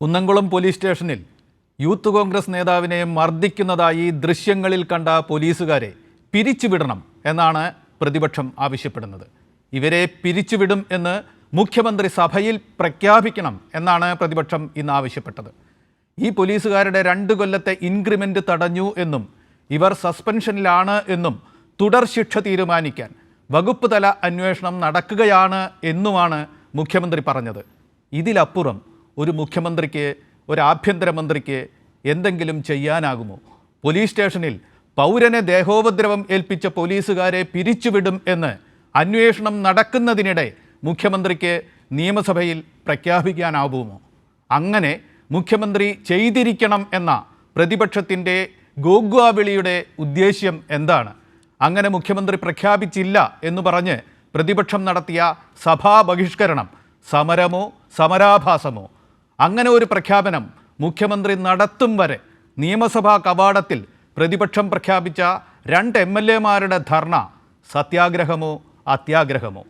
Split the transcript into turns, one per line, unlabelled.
Kunnamkulam police സ്റ്റേഷനിൽ youth Congress നേതാവിനെ മർദ്ദിക്കുന്നതായി ദൃശ്യങ്ങളിൽ കണ്ട പോലീസുകാരെ പിരിച്ചുവിടണം എന്നാണ് പ്രതിപക്ഷം ആവശ്യപ്പെടുന്നത്. ഇവരെ പിരിച്ചുവിടും എന്ന് മുഖ്യമന്ത്രി സഭയിൽ പ്രഖ്യാപിക്കണം എന്നാണ് പ്രതിപക്ഷം ഇന്ന് ആവശ്യപ്പെട്ടത്. ഈ പോലീസുകാരുടെ രണ്ട് കൊല്ലത്തെ ഇൻക്രിമെന്റ് തടഞ്ഞു എന്നും ഇവർ സസ്പെൻഷനിലാണ് എന്നും തുടർ ശിക്ഷ തീരുമാനിക്കാൻ വകുപ്പ് തല അന്വേഷണം നടക്കുകയാണ് എന്നുമാണ് മുഖ്യമന്ത്രി പറഞ്ഞത്. ഇതിലപ്പുറം ഒരു മുഖ്യമന്ത്രിക്ക് ഒരു ആഭ്യന്തരമന്ത്രിക്ക് എന്തെങ്കിലും ചെയ്യാനാകുമോ? പോലീസ് സ്റ്റേഷനിൽ പൗരനെ ദേഹോപദ്രവം ഏൽപ്പിച്ച പോലീസുകാരെ പിരിച്ചുവിടും എന്ന് അന്വേഷണം നടക്കുന്നതിനിടെ മുഖ്യമന്ത്രിക്ക് നിയമസഭയിൽ പ്രഖ്യാപിക്കാനാവുമോ? അങ്ങനെ മുഖ്യമന്ത്രി ചെയ്തിരിക്കണം എന്ന പ്രതിപക്ഷത്തിന്റെ ഗോഗ്വാവിളിയുടെ ഉദ്ദേശ്യം എന്താണ്? അങ്ങനെ മുഖ്യമന്ത്രി പ്രഖ്യാപിച്ചില്ല എന്ന് പറഞ്ഞ് പ്രതിപക്ഷം നടത്തിയ സഭാ ബഹിഷ്കരണം സമരമോ സമരാഭാസമോ അങ്ങനെ ഒരു പ്രഖ്യാപനം മുഖ്യമന്ത്രി നടത്തും വരെ നിയമസഭാ കവാടത്തിൽ പ്രതിപക്ഷം പ്രഖ്യാപിച്ച രണ്ട് എം എൽ എമാരുടെ ധർണ സത്യാഗ്രഹമോ അത്യാഗ്രഹമോ?